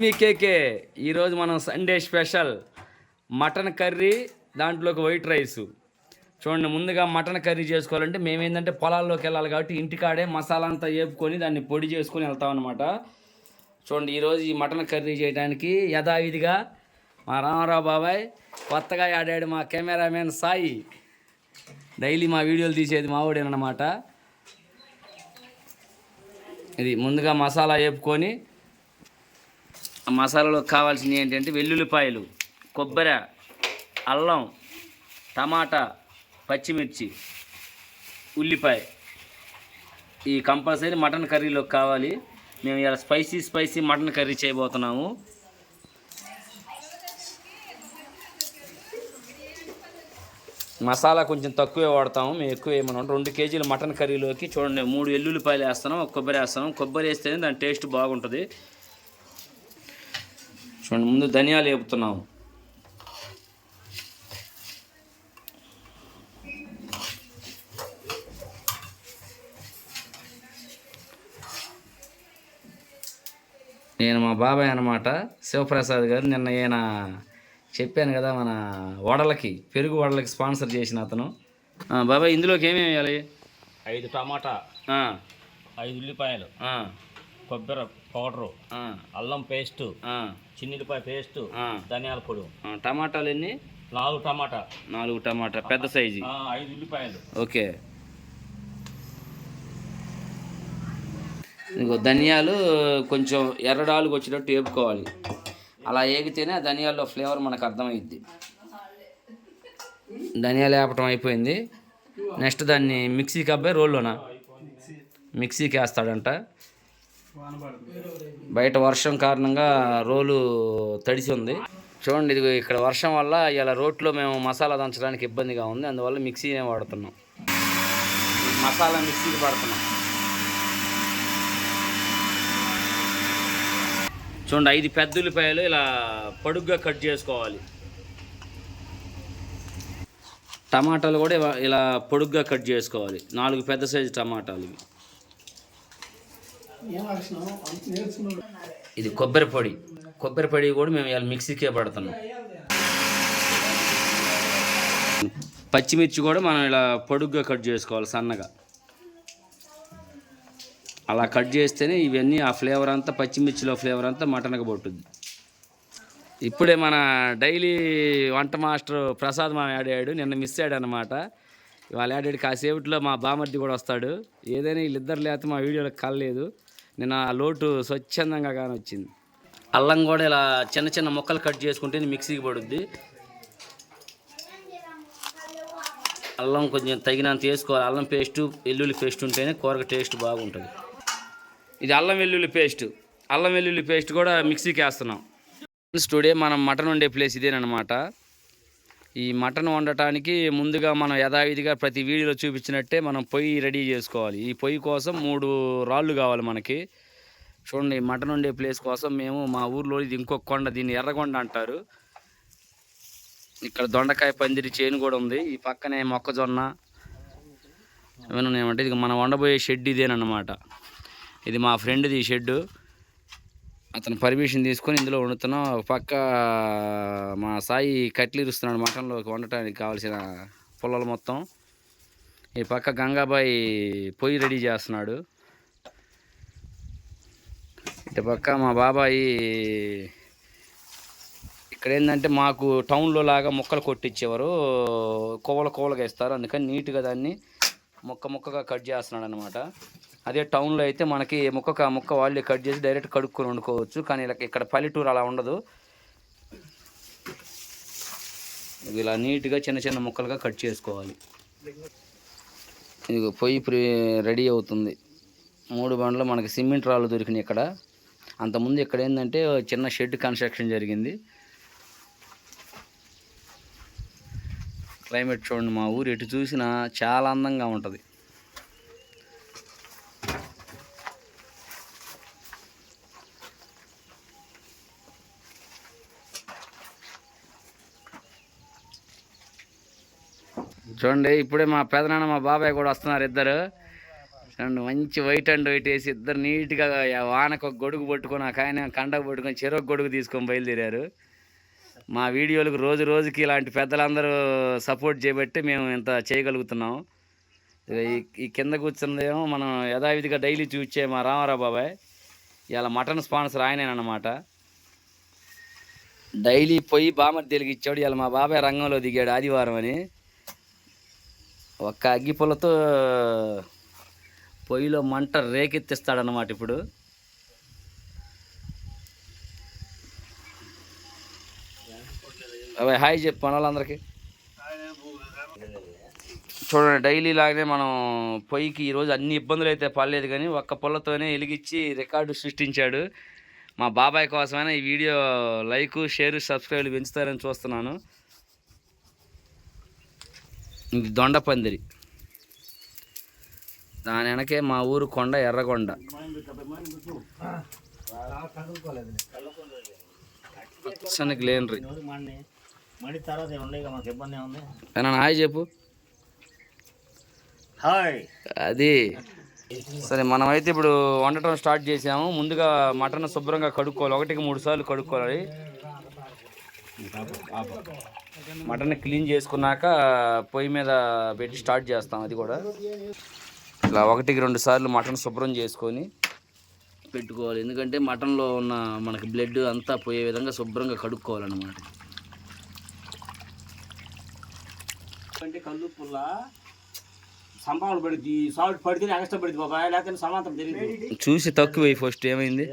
మీ KK. ఈరోజు మనం Sunday special mutton curry దాంట్లోకి వైట్ రైస్. చూడండి ముందుగా మటన్ కర్రీ చేసుకోవాలంటే మేము ఏంటంటే పొలాల్లోకి వెళ్ళాలి కాబట్టి ఇంటికాడే మసాలా అంతా వేపుకొని దాన్ని పొడి చేసుకొని వెళ్తాం అనమాట చూడండి ఈరోజు ఈ మటన్ కర్రీ చేయడానికి యథావిధిగా మా రామారావు బాబాయ్ కొత్తగా ఆడాడు మా కెమెరామెన్ సాయి. డైలీ మా వీడియోలు తీసేది మావాడేనమాట ఇది ముందుగా మసాలా వేపుకొని మసాలాలో కావాల్సినవి ఏంటంటే వెల్లుల్లిపాయలు కొబ్బరి అల్లం టమాటా పచ్చిమిర్చి ఉల్లిపాయ. ఈ కంపల్సరీ మటన్ కర్రీలోకి కావాలి. మేము ఇలా స్పైసీ స్పైసీ మటన్ కర్రీ చేయబోతున్నాము. మసాలా కొంచెం తక్కువే వాడతాము. మేము ఎక్కువ వేయమన్నాం రెండు కేజీల మటన్ కర్రీలోకి చూడండి మూడు వెల్లుల్లిపాయలు వేస్తున్నాం ఒక కొబ్బరి వేస్తున్నాం. కొబ్బరి వేస్తేనే దాని టేస్ట్ బాగుంటుంది. చూడండి ముందు ధనియాలు వేపుతున్నాము. నేను మా బాబాయ్ అనమాట శివప్రసాద్ గారు నిన్న ఈయన చెప్పాను కదా మన వడలకి పెరుగు వడలకి స్పాన్సర్ చేసిన అతను. బాబాయ్ ఇందులోకి ఏమేమి వేయాలి? ఐదు టమాటా ఐదు ఉల్లిపాయలు కొబ్బరి పౌడరు అల్లం పేస్టు చిన్నిపాయ పేస్టు. ధనియాల పొడి. టమాటాలు ఎన్ని? నాలుగు టమాటా. నాలుగు టమాటా పెద్ద సైజు. ఐదు ఉల్లిపాయలు. ఓకే. ఇంకో ధనియాలు కొంచెం ఎర్రడాలుగు వచ్చేటట్టు వేపుకోవాలి అలా ఏగితేనే ఆ ధనియాల్లో ఫ్లేవర్ మనకు అర్థమైద్ది. ధనియాలు వేపటం అయిపోయింది. నెక్స్ట్ దాన్ని మిక్సీకి అబ్బాయి రోల్లోనా? మిక్సీకి వేస్తాడంట. బయట వర్షం కారణంగా రోలు తడిసి ఉంది. చూడండి ఇది ఇక్కడ వర్షం వల్ల ఇలా రోట్లో మేము మసాలా దంచడానికి ఇబ్బందిగా ఉంది. అందువల్ల మిక్సీనే వాడుతున్నాం. మసాలా మిక్సీకి పడుతున్నాం చూడండి ఐదు పెద్ద ఉల్లిపాయలు ఇలా పొడుగ్గా కట్ చేసుకోవాలి. టమాటాలు కూడా ఇలా పొడుగ్గా కట్ చేసుకోవాలి. నాలుగు పెద్ద సైజు టమాటాలు ఇవి. ఇది కొబ్బరి పొడి. కొబ్బరి పొడి కూడా మేము ఇలా మిక్సీకే పడుతున్నాం. పచ్చిమిర్చి కూడా మనం ఇలా పొడుగ్గా కట్ చేసుకోవాలి సన్నగా. అలా కట్ చేస్తేనే ఇవన్నీ ఆ ఫ్లేవర్ అంతా పచ్చిమిర్చిలో ఫ్లేవర్ అంతా మటన్కి పట్టుద్ది ఇప్పుడే మన డైలీ వంట మాస్టర్ ప్రసాద్ మా ఆడాడు నిన్న మిస్ అయ్యాడు అనమాట ఇవాళ ఆడాడు కాసేపట్లో మా బామర్ది కూడా వస్తాడు. ఏదైనా వీళ్ళిద్దరు లేకపోతే మా వీడియోలో కలలేదు. నిన్న ఆ లోటు స్వచ్ఛందంగా కానీ వచ్చింది. అల్లం కూడా ఇలా చిన్న చిన్న ముక్కలు కట్ చేసుకుంటే మిక్సీకి పడుద్ది. అల్లం కొంచెం తగినంత వేసుకోవాలి. అల్లం పేస్ట్ వెల్లుల్లి పేస్ట్ ఉంటేనే కూరకు టేస్ట్ బాగుంటుంది. ఇది అల్లం వెల్లుల్లి పేస్ట్. అల్లం వెల్లుల్లి పేస్ట్ కూడా మిక్సీకి వేస్తున్నాం. టుడే మనం మటన్ ఉండే ప్లేస్ ఇదేనమాట ఈ మటన్ వండటానికి ముందుగా మనం యథావిధిగా ప్రతి వీడియోలో చూపించినట్టే మనం పొయ్యి రెడీ చేసుకోవాలి. ఈ పొయ్యి కోసం మూడు రాళ్ళు కావాలి మనకి. చూడండి మటన్ వండే ప్లేస్ కోసం మేము మా ఊర్లో ఇది ఇంకొక కొండ దీన్ని ఎర్రగొండ అంటారు. ఇక్కడ దొండకాయ పందిరి చేను కూడా ఉంది. ఈ పక్కనే మొక్కజొన్న. ఏమైనా ఏమంటే ఇది మనం వండబోయే షెడ్ ఇదేనమాట ఇది మా ఫ్రెండ్ది ఈ షెడ్డు. అతను పర్మిషన్ తీసుకొని ఇందులో వండుతున్నాం. ఒక పక్క మా సాయి కట్లీరుస్తున్నాడు మటన్లోకి వండటానికి కావాల్సిన పుల్లలు మొత్తం. ఈ పక్క గంగాబాయి పొయ్యి రెడీ చేస్తున్నాడు. ఇటు పక్క మా బాబాయి ఇక్కడ ఏంటంటే మాకు టౌన్లో లాగా మొక్కలు కొట్టించేవారు కోవల కోవలుగా ఇస్తారు. అందుకని నీట్గా దాన్ని ముక్క ముక్కగా కట్ చేస్తున్నాడు అనమాట అదే టౌన్లో అయితే మనకి ముక్కకు ఆ ముక్క వాళ్ళే కట్ చేసి డైరెక్ట్ కడుక్కొని వండుకోవచ్చు. కానీ ఇలా ఇక్కడ పల్లెటూరు అలా ఉండదు. ఇలా నీట్గా చిన్న చిన్న ముక్కలుగా కట్ చేసుకోవాలి. ఇది పొయ్యి ప్రి రెడీ అవుతుంది. మూడు బండ్లు మనకి సిమెంట్ రాళ్ళు దొరికినాయి ఇక్కడ. అంతకుముందు ఇక్కడ ఏంటంటే చిన్న షెడ్ కన్స్ట్రక్షన్ జరిగింది. క్లైమేట్ చూడండి మా ఊరు. ఎటు చూసినా చాలా అందంగా ఉంటుంది. చూడండి ఇప్పుడే మా పెదనాన్న మా బాబాయ్ కూడా వస్తున్నారు ఇద్దరు. చూడండి మంచి వైట్ అండ్ వైట్ వేసి ఇద్దరు నీట్గా వానకు ఒక గొడుగు పట్టుకొని ఆ కాయన కండకు పట్టుకొని చెరొక గొడుగు తీసుకొని బయలుదేరారు. మా వీడియోలకు రోజు రోజుకి ఇలాంటి పెద్దలందరూ సపోర్ట్ చేయబట్టి మేము ఇంత చేయగలుగుతున్నాం. ఈ కింద కూర్చున్నదేమో మనం యథావిధిగా డైలీ చూచే మా రామారావు బాబాయ్. ఇలా మటన్ స్పాన్సర్ ఆయనేనమాట డైలీ పోయి బామర్ తెలుగు ఇచ్చాడు. ఇలా మా బాబాయ్ రంగంలో దిగాడు ఆదివారం అని. ఒక్క అగ్గి పుల్లతో పొయ్యిలో మంట రేకెత్తిస్తాడనమాట ఇప్పుడు. అవే హాయ్ చెప్పు పనులందరికీ వాళ్ళందరికీ చూడండి డైలీ లాగానే మనం పొయ్యికి ఈరోజు అన్ని ఇబ్బందులు అయితే పడలేదు కానీ ఒక్క పుల్లతోనే వెలిగించి రికార్డు సృష్టించాడు. మా బాబాయ్ కోసమైనా ఈ వీడియో లైక్ షేర్ సబ్స్క్రైబ్లు పెంచుతారని చూస్తున్నాను. ఇది దొండ పందిరి. దాని వెనకే మా ఊరు కొండ ఎర్రగొండ. పచ్చని గ్లేనరీ ఏనా హాయ్ చెప్పు. హాయ్. అది. సరే మనమైతే ఇప్పుడు వండటం స్టార్ట్ చేసాము. ముందుగా మటన్ శుభ్రంగా కడుక్కోవాలి. ఒకటికి మూడు సార్లు కడుక్కోవాలి. మటన్ క్లీన్ చేసుకున్నాక పొయ్యి మీద పెట్టి స్టార్ట్ చేస్తాం అది కూడా. ఇలా ఒకటికి రెండు సార్లు మటన్ శుభ్రం చేసుకొని పెట్టుకోవాలి. ఎందుకంటే మటన్లో ఉన్న మనకి బ్లడ్ అంతా పోయే విధంగా శుభ్రంగా కడుక్కోవాలన్నమాట. అంటే కళ్ళు పుల్ల. సంపాదన పడుద్ది సాల్ట్ పడితేనే ఎక్స్ట్రా పడుద్ది బాబాయ్. లేకపోతే సమాంతరం తెలియదు చూసి తక్కువ ఫస్ట్ ఏమైంది?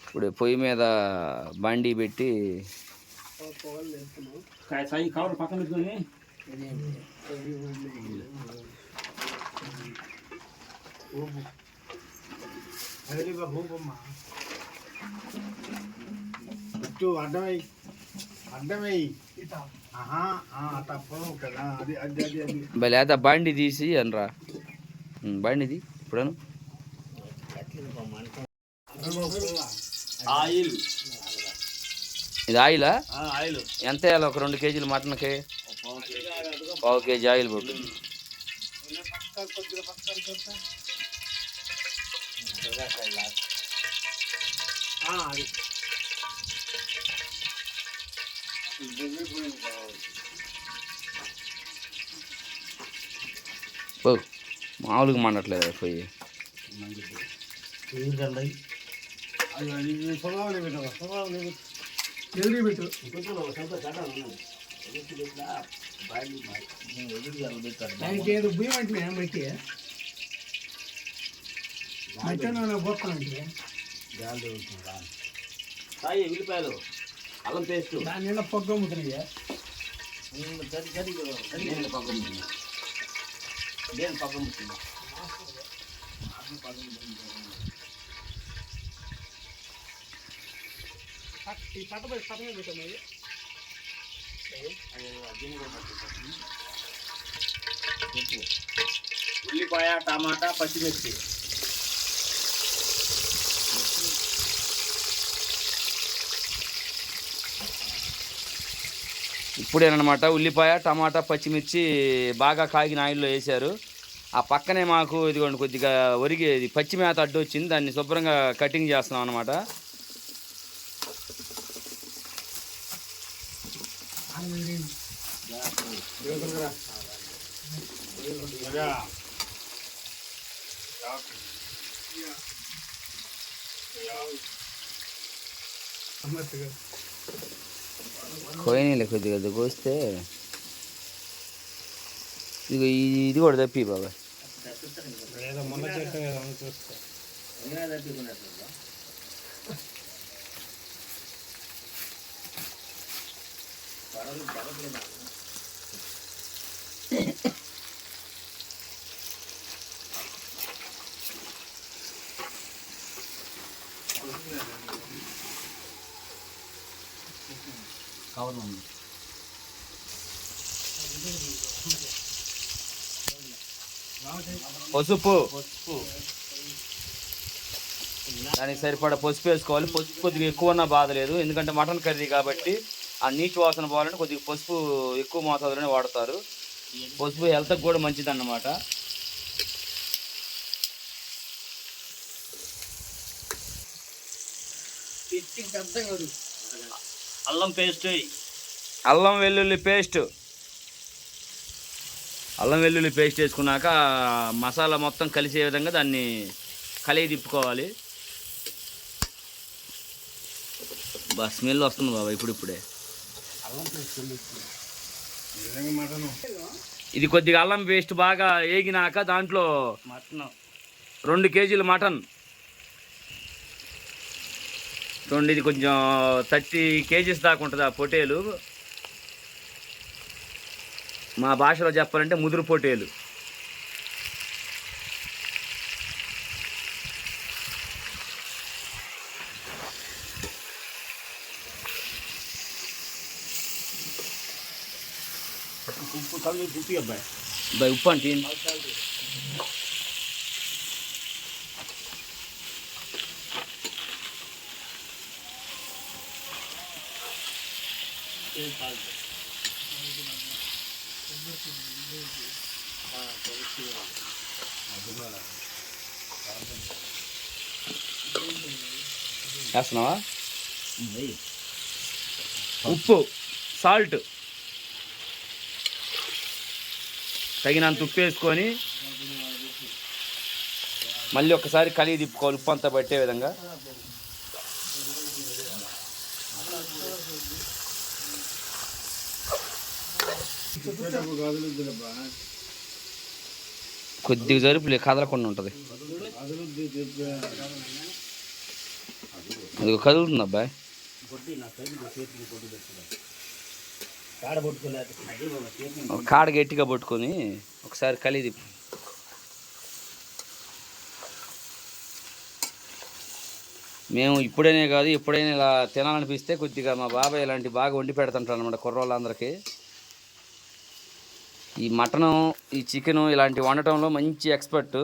ఇప్పుడు పొయ్యి మీద బండి పెట్టి సై కవర్ పక్కన పెట్టుకొని? చుట్టూ అడ్డమై అడ్డమై ఆహా, ఆ, తప్పదు కదా. అది అది అది అది. లేదా బండి తీసి అనరా. బండిది ఇప్పుడను. ఆయిల్. ఇది ఆయిలా? ఆయిల్. ఎంత వేయాలి? ఒక రెండు కేజీలు మటన్కి? పావు కేజీ ఆయిల్ పట్టు ఆ, అది. ఓ మామూలుగా మండట్లేదు పొయ్యి అది అది స్వభావం ఎదురు పెట్టు దానికి ఏదో బియ్యం అంటే బట్టి మధ్యాహ్నం పోతానంటే సాయి ఉల్లిపాయలు అల్లం పేస్ట్ దాని నిండా పొగ్గ అమ్ముతున్నాయి నేను పక్కన నేను పక్కన ముట్టుకున్నా ఈ పట్ట పక్కన పెట్టాము ఉల్లిపాయ టమాటా పచ్చిమిర్చి. ఇప్పుడేనమాట ఉల్లిపాయ టమాటా పచ్చిమిర్చి బాగా కాగిన ఆయిల్లో వేశారు. ఆ పక్కనే మాకు ఇదిగోండి కొద్దిగా ఒరిగి ఇది పచ్చి మేత అడ్డు వచ్చింది దాన్ని శుభ్రంగా కటింగ్ చేస్తున్నాం అనమాట కోయినీళ్ళు కొద్దిగా ఇది కోస్తే ఇది ఇది కూడా తప్పి బాబా ఏదో మొన్న చేస్తాం కవర్ ఉంది. పసుపు. పసుపు. దానికి సరిపడా పసుపు వేసుకోవాలి. పసుపు కొద్దిగా ఎక్కువ ఉన్నా బాధ లేదు. ఎందుకంటే మటన్ కర్రీ కాబట్టి ఆ నీచు వాసన పోవాలంటే కొద్దిగా పసుపు ఎక్కువ మోతాదులోనే వాడతారు. పసుపు హెల్త్కి కూడా మంచిది అన్నమాట అల్లం పేస్ట్. అల్లం వెల్లుల్లి పేస్ట్. అల్లం వెల్లుల్లి పేస్ట్ వేసుకున్నాక మసాలా మొత్తం కలిసే విధంగా దాన్ని కలిగి తిప్పుకోవాలి. బా స్మెల్ వస్తుంది బాబా ఇప్పుడు ఇప్పుడే అల్లం పేస్ట్ నిజంగా మటను? ఇది కొద్దిగా అల్లం పేస్ట్ బాగా వేగినాక దాంట్లో మటన్. రెండు కేజీలు మటన్. చూడండి ఇది కొంచెం థర్టీ కేజీస్ దాకా ఉంటుంది ఆ పొటేలు. మా భాషలో చెప్పాలంటే ముదురు పొటేలు. ఉప్పు అబ్బాయి ఉప్పు అంటే వేస్తున్నావా? ఉప్పు సాల్ట్. తగినంత ఉప్పు వేసుకొని మళ్ళీ ఒకసారి కలిగి తిప్పుకోవాలి ఉప్పు అంతా పట్టే విధంగా. కదులుద్దులబ్బా కొద్దిగా జరుపులే కదలకుండా ఉంటుంది. అది కదులుతుంది అబ్బాయి. కాడ ఒక కాడ గట్టిగా పట్టుకొని ఒకసారి కలిది మేము ఇప్పుడైనా కాదు ఎప్పుడైనా ఇలా తినాలనిపిస్తే కొద్దిగా మా బాబాయ్ ఇలాంటి బాగా వండి పెడుతుంటారు అనమాట కుర్రోళ్ళందరికీ. ఈ మటను ఈ చికెను ఇలాంటి వండటంలో మంచి ఎక్స్పర్ట్.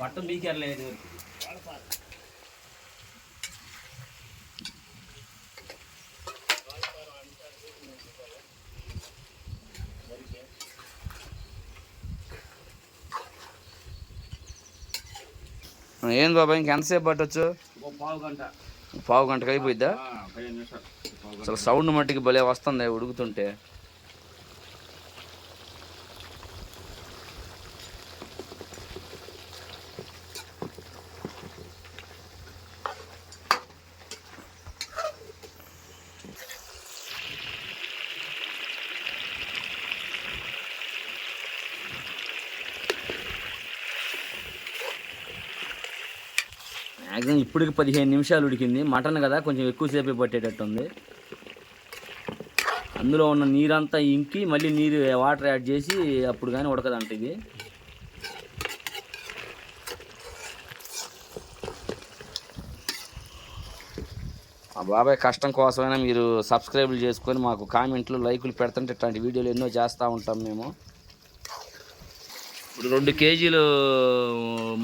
మొత్తం బీకేరలేదు ఏంది బాబాయ్ ఇంకెంతసేపు పట్టొచ్చు? పావు గంట. పావు గంటకు అయిపోయిద్దా. అసలు సౌండ్ మట్టికి భలే వస్తుంది ఉడుకుతుంటే. మ్యాక్సిమం ఇప్పటికి పదిహేను నిమిషాలు ఉడికింది. మటన్ కదా కొంచెం ఎక్కువసేపు పట్టేటట్టుంది అందులో ఉన్న నీరంతా ఇంకి మళ్ళీ నీరు వాటర్ యాడ్ చేసి అప్పుడు కానీ ఉడకదంట ఇది. బాబాయ్ కష్టం కోసమైనా మీరు సబ్స్క్రైబులు చేసుకొని మాకు కామెంట్లు లైకులు పెడుతుంటే ఇట్లాంటి వీడియోలు ఎన్నో చేస్తూ ఉంటాం మేము. ఇప్పుడు రెండు కేజీలు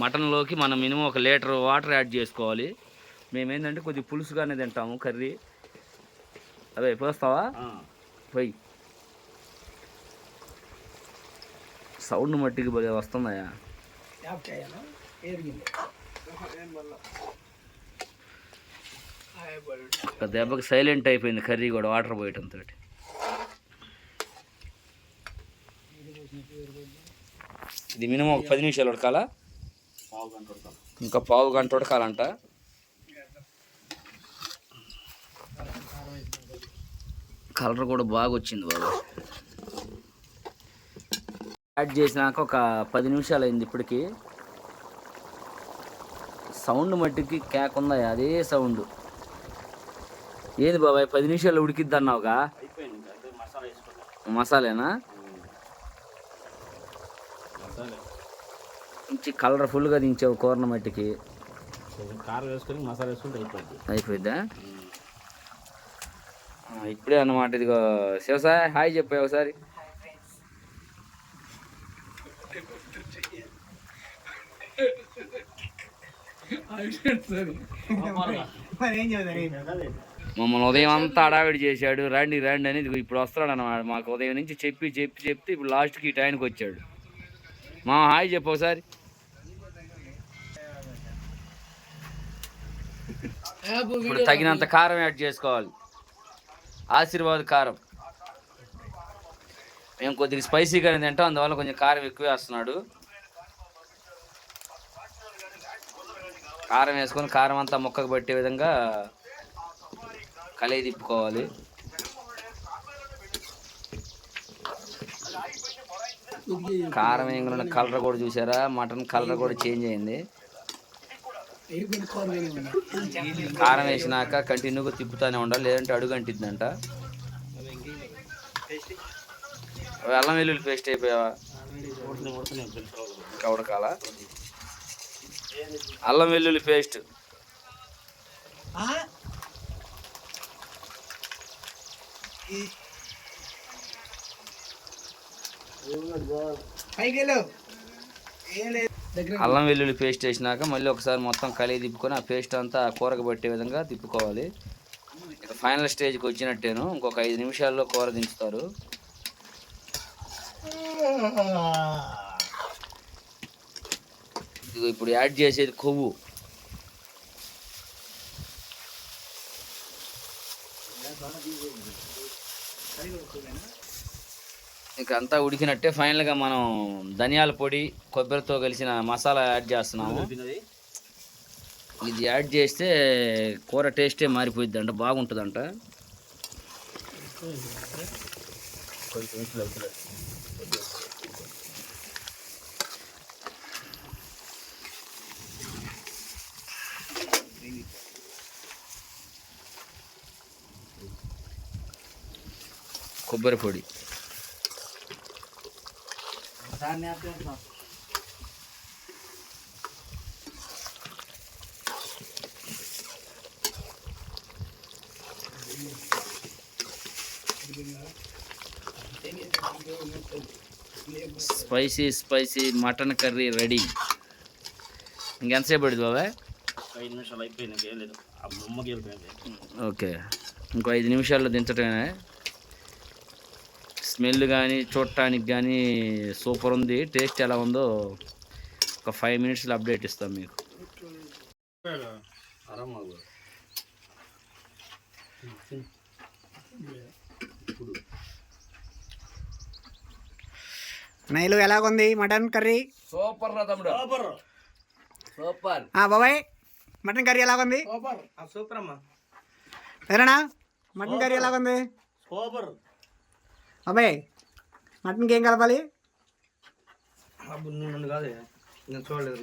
మటన్లోకి మనం మినిమం ఒక లీటర్ వాటర్ యాడ్ చేసుకోవాలి. మేమేంటంటే కొద్దిగా పులుసుగానే తింటాము కర్రీ. అవే పోస్తావా? పోయి. సౌండ్ మట్టికి భలే వస్తుందయా దెబ్బకి సైలెంట్ అయిపోయింది కర్రీ కూడా వాటర్ పోయటంతో ఇది మినిమం ఒక పది నిమిషాలు ఉడకాలా? పావు గంట ఉడకాలి ఇంకా పావు గంట ఉడకాలంట. కలర్ కూడా బాగా వచ్చింది బాబు. యాడ్ చేసినాక ఒక పది నిమిషాలు అయింది ఇప్పటికి. సౌండ్ మట్టికి కేక్ ఉందా అదే సౌండ్ ఏంది బాబాయ్ పది నిమిషాలు ఉడికిద్ది అన్నావుగా? మసాలేనా? ఇంచి కలర్ఫుల్గా దించావు కూరన మట్టికి. కారం వేసుకొని మసాలా వేసుకుంటే అయిపోద్ది. అయిపోయిద్దా? ఇప్పుడే అన్నమాట ఇదిగో. శివసాయ్ హాయ్ చెప్పావు ఒకసారి. మమ్మల్ని ఉదయం అంతా అడావిడి చేశాడు. రండి రండి అని ఇప్పుడు వస్తాడు అనమాట మాకు ఉదయం నుంచి చెప్పి చెప్పి చెప్తే ఇప్పుడు లాస్ట్కి ఈ టైంకి వచ్చాడు. మా హాయ్ చెప్పు ఒకసారి. ఇప్పుడు తగినంత కారం యాడ్ చేసుకోవాలి. ఆశీర్వాద్ కారం. మేము కొద్దిగా స్పైసీగానే తింటాం అందువల్ల కొంచెం కారం ఎక్కువ వేస్తున్నాడు. కారం వేసుకొని కారం అంతా ముక్కకు పట్టే విధంగా కలయి తిప్పుకోవాలి. కారం వేయకుండా కలర్ కూడా చూసారా? మటన్ కలర్ కూడా చేంజ్ అయింది. కారం వేసినాక కంటిన్యూగా తిప్పుతానే ఉండాలి. లేదంటే అడుగు అంటిద్దంట. అల్లం వెల్లుల్లి పేస్ట్ అయిపోయావా? ఉడకాల అల్లం వెల్లుల్లి పేస్ట్ పైకి వెళ్ళు ఏం లేదు అల్లం వెల్లుల్లి పేస్ట్ వేసినాక మళ్ళీ ఒకసారి మొత్తం కలిగి తిప్పుకొని ఆ పేస్ట్ అంతా కూరకు పట్టే విధంగా తిప్పుకోవాలి. ఇక ఫైనల్ స్టేజ్కి వచ్చినట్టేను. ఇంకొక ఐదు నిమిషాల్లో కూర దించుతారు. ఇప్పుడు యాడ్ చేసేది కొవ్వు. ఇక అంతా ఉడికినట్టే ఫైనల్గా మనం ధనియాల పొడి కొబ్బరితో కలిసిన మసాలా యాడ్ చేస్తున్నాము. ఇది యాడ్ చేస్తే కూర టేస్టే మారిపోయింది అంట బాగుంటుందంట కొబ్బరి పొడి. Spicy spicy mutton curry ready ఇంకెంతసేపు పడుతుంది బాబాయ్ ఐదు నిమిషాలు అయిపోయినాయి ఏం లేదు ఆ బొమ్మకి వెళ్ళిపోయింది ఓకే ఇంకో ఐదు నిమిషాల్లో దించటమే స్మెల్ కానీ చూడటానికి కానీ సూపర్ ఉంది. టేస్ట్ ఎలా ఉందో ఒక ఫైవ్ మినిట్స్లో అప్డేట్ ఇస్తాం మీకు. నైలు ఎలాగుంది? Mutton curry? సూపర్ రా తమ్ముడు. సూపర్. ఆ బాబాయ్ మటన్ కర్రీ ఎలాగుంది? సూపర్. అమ్మా సరేనా? మటన్ కర్రీ ఎలాగుంది? సూపర్. బాబాయ్ మటన్కి ఏం కలపాలి కాదు నేను చూడలేదు